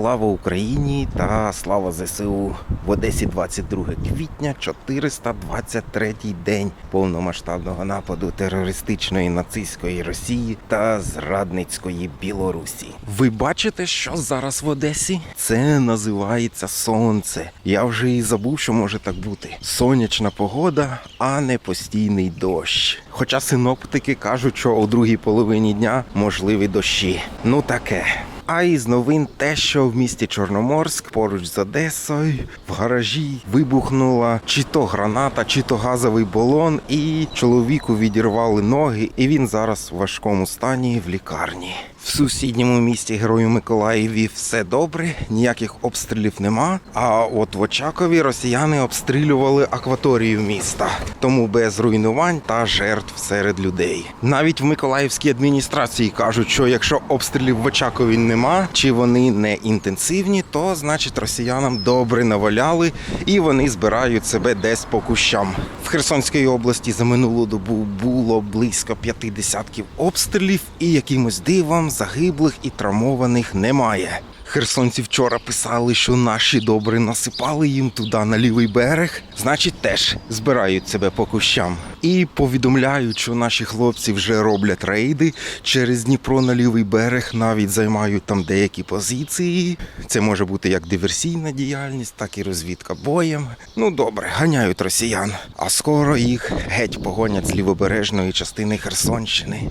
Слава Україні та слава ЗСУ в Одесі 22 квітня, 423 день повномасштабного нападу терористичної нацистської Росії та зрадницької Білорусі. Ви бачите, що зараз в Одесі? Це називається сонце. Я вже і забув, що може так бути. Сонячна погода, а не постійний дощ. Хоча синоптики кажуть, що у другій половині дня можливі дощі. Ну таке. А із новин те, що в місті Чорноморськ поруч з Одесою в гаражі вибухнула чи то граната, чи то газовий балон, і чоловіку відірвали ноги, і він зараз в важкому стані в лікарні. В сусідньому місті Герою Миколаєві все добре, ніяких обстрілів нема. А от в Очакові росіяни обстрілювали акваторію міста, тому без руйнувань та жертв серед людей. Навіть в Миколаївській адміністрації кажуть, що якщо обстрілів в Очакові нема, чи вони не інтенсивні, то значить росіянам добре наваляли і вони збирають себе десь по кущам. В Херсонській області за минулу добу було близько п'яти десятків обстрілів, і якимось дивом загиблих і травмованих немає. Херсонці вчора писали, що наші добре насипали їм туди на лівий берег, значить, теж збирають себе по кущам. І повідомляють, що наші хлопці вже роблять рейди через Дніпро на лівий берег, навіть займають там деякі позиції. Це може бути як диверсійна діяльність, так і розвідка боєм. Ну добре, ганяють росіян. А скоро їх геть погонять з лівобережної частини Херсонщини.